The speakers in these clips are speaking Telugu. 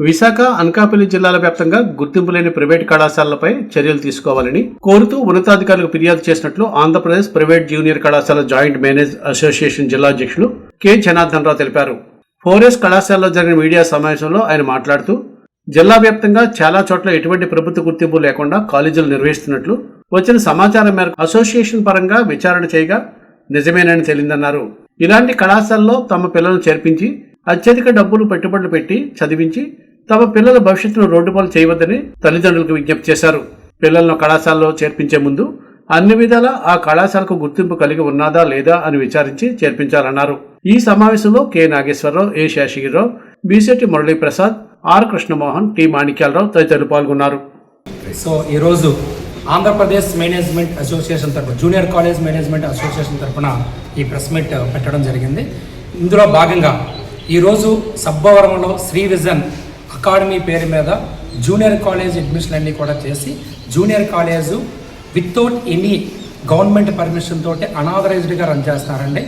విశాఖ అనకాపల్లి జిల్లాల వ్యాప్తంగా గుర్తింపు లేని ప్రైవేట్ కళాశాలలపై చర్యలు తీసుకోవాలని కోరుతూ ఉన్నతాధికారులకు ఫిర్యాదు చేసినట్లు ఆంధ్రప్రదేశ్ ప్రైవేట్ జూనియర్ కళాశాల జాయింట్ మేనేజ్ అసోసియేషన్ జిల్లా అధ్యక్షులు కె. జనార్దన్ రావు తెలిపారు. ఫోరెస్ కళాశాలలో జరిగిన మీడియా సమావేశంలో ఆయన మాట్లాడుతూ జిల్లా వ్యాప్తంగా చాలా చోట్ల ఎటువంటి ప్రభుత్వ గుర్తింపు లేకుండా కాలేజీలు నిర్వహిస్తున్నట్లు వచ్చిన సమాచారం మేరకు అసోసియేషన్ పరంగా విచారణ చేయగా నిజమేనని తేలిందన్నారు. ఇలాంటి కళాశాలలో తమ పిల్లలను చేర్పించి అత్యధిక డబ్బులు పెట్టుబడులు పెట్టి చదివించి తమ పిల్లల భవిష్యత్తును రోడ్డుపాలు చేయవద్దని తల్లిదండ్రులకు విజ్ఞప్తి చేశారు. పిల్లలను కళాశాలలో చేర్పించే ముందు అన్ని విధాల ఆ కళాశాలకు గుర్తింపు కలిగి ఉన్నదా లేదా అని విచారించి చేర్పించాలన్నారు. ఈ సమావేశంలో K. Nageswararao A. Seshagirirao Beesetti Muraliprasad R. Krishnamohan T. Manikyalarao తదితరులు పాల్గొన్నారు. సో ఈరోజు ఆంధ్రప్రదేశ్ మేనేజ్మెంట్ అసోసియేషన్ తరఫున జూనియర్ కాలేజ్ మేనేజ్మెంట్ అసోసియేషన్ తరఫున ఈ ప్రెస్ మీట్ పెట్టడం జరిగింది. ఇందులో భాగంగా ఈరోజు సబ్బవరంలో శ్రీ విజన్ అకాడమీ పేరు మీద జూనియర్ కాలేజ్ అడ్మిషన్ అన్నీ కూడా చేసి junior college without any government permission తోటి అనాథరైజ్డ్గా రన్ చేస్తారండి.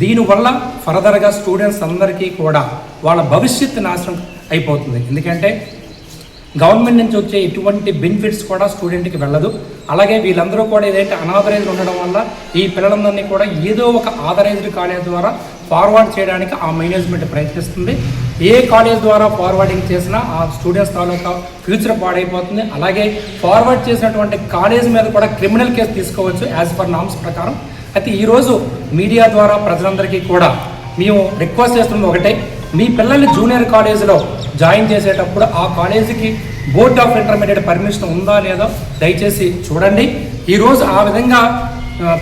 దీనివల్ల ఫర్దర్గా స్టూడెంట్స్ అందరికీ కూడా వాళ్ళ భవిష్యత్తు నాశనం అయిపోతుంది. ఎందుకంటే గవర్నమెంట్ నుంచి వచ్చే ఎటువంటి బెనిఫిట్స్ కూడా స్టూడెంట్కి వెళ్ళదు. అలాగే వీళ్ళందరూ కూడా ఏదైతే అనాథరైజ్డ్ ఉండడం వల్ల ఈ పిల్లలందరినీ కూడా ఏదో ఒక ఆథరైజ్డ్ కాలేజ్ ద్వారా ఫార్వర్డ్ చేయడానికి ఆ మేనేజ్మెంట్ ప్రయత్నిస్తుంది. ఏ కాలేజ్ ద్వారా ఫార్వర్డింగ్ చేసినా ఆ స్టూడెంట్స్ తాలూకా ఫ్యూచర్ పాడైపోతుంది. అలాగే ఫార్వర్డ్ చేసినటువంటి కాలేజ్ మీద కూడా క్రిమినల్ కేసు తీసుకోవచ్చు యాజ్ పర్ నామ్స్ ప్రకారం. అయితే ఈరోజు మీడియా ద్వారా ప్రజలందరికీ కూడా మేము రిక్వెస్ట్ చేస్తుంది ఒకటే. మీ పిల్లల్ని జూనియర్ కాలేజీలో జాయిన్ చేసేటప్పుడు ఆ కాలేజీకి బోర్డ్ ఆఫ్ ఇంటర్మీడియట్ పర్మిషన్ ఉందా లేదా దయచేసి చూడండి. ఈరోజు ఆ విధంగా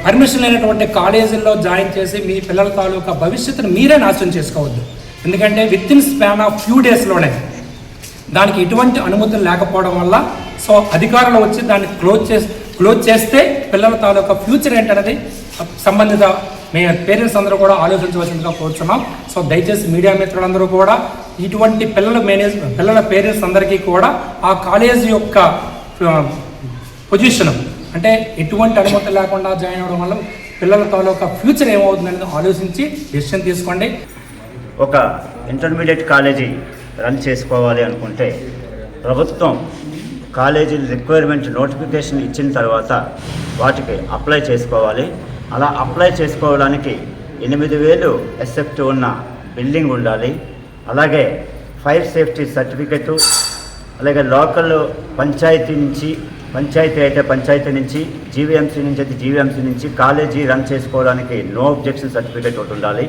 పర్మిషన్ లేనటువంటి కాలేజీల్లో జాయిన్ చేసి మీ పిల్లల తాలూకా భవిష్యత్తును మీరే నాశనం చేసుకోవద్దు. ఎందుకంటే within span of few డేస్లోనే దానికి ఎటువంటి అనుమతులు లేకపోవడం వల్ల సో అధికారులు వచ్చి దాన్ని క్లోజ్ చేసి క్లోజ్ చేస్తే పిల్లల తాలూకా ఫ్యూచర్ ఏంటనేది సంబంధిత మే పేరెంట్స్ అందరూ కూడా ఆలోచించవలసిందిగా కోరుతున్నాం సో దయచేసి మీడియా మిత్రులందరూ కూడా ఇటువంటి పిల్లల మేనేజ్ పిల్లల పేరెంట్స్ అందరికీ కూడా ఆ కాలేజ్ యొక్క పొజిషన్ అంటే ఎటువంటి అనుమతి లేకుండా జాయిన్ అవ్వడం వల్ల పిల్లల తాలూకా ఫ్యూచర్ ఏమవుతుందనేది ఆలోచించి డెసిషన్ తీసుకోండి. ఒక ఇంటర్మీడియట్ కాలేజీ రన్ చేసుకోవాలి అనుకుంటే ప్రభుత్వం కాలేజీ రిక్వైర్మెంట్ నోటిఫికేషన్ ఇచ్చిన తర్వాత వాటికి అప్లై చేసుకోవాలి. అలా అప్లై చేసుకోవడానికి ఎనిమిది వేలు ఎస్ఎఫ్ట్ ఉన్న బిల్డింగ్ ఉండాలి. అలాగే ఫైర్ సేఫ్టీ సర్టిఫికెటు అలాగే లోకల్ పంచాయతీ నుంచి పంచాయతీ అయితే పంచాయతీ నుంచి జీవీఎంసీ నుంచి అయితే జీవీఎంసీ నుంచి కాలేజీ రన్ చేసుకోవడానికి నో అబ్జెక్షన్ సర్టిఫికేట్ ఒకటి ఉండాలి.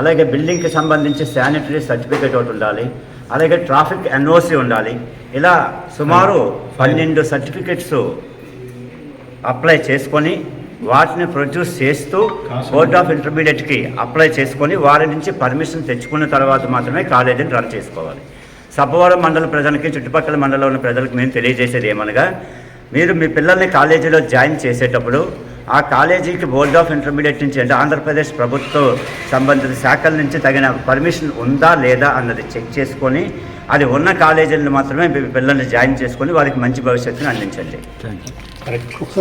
అలాగే బిల్డింగ్కి సంబంధించి శానిటరీ సర్టిఫికేట్ ఒకటి ఉండాలి అలాగే ట్రాఫిక్ ఎన్ఓసి ఉండాలి. ఇలా సుమారు పన్నెండు సర్టిఫికెట్స్ అప్లై చేసుకొని వాటిని ప్రొడ్యూస్ చేస్తూ బోర్డ్ ఆఫ్ ఇంటర్మీడియట్కి అప్లై చేసుకొని వారి నుంచి పర్మిషన్ తెచ్చుకున్న తర్వాత మాత్రమే కాలేజీని రన్ చేసుకోవాలి. సబ్బవరం మండల ప్రజలకి చుట్టుపక్కల మండలంలో ఉన్న ప్రజలకు మేము తెలియజేసేది ఏమనగా మీరు మీ పిల్లల్ని కాలేజీలో జాయిన్ చేసేటప్పుడు ఆ కాలేజీకి బోర్డ్ ఆఫ్ ఇంటర్మీడియట్ నుంచి అంటే ఆంధ్రప్రదేశ్ ప్రభుత్వ సంబంధిత శాఖల నుంచి తగిన పర్మిషన్ ఉందా లేదా అన్నది చెక్ చేసుకొని అది ఉన్న కాలేజీలను మాత్రమే పిల్లల్ని జాయిన్ చేసుకొని వారికి మంచి భవిష్యత్తును అందించండి.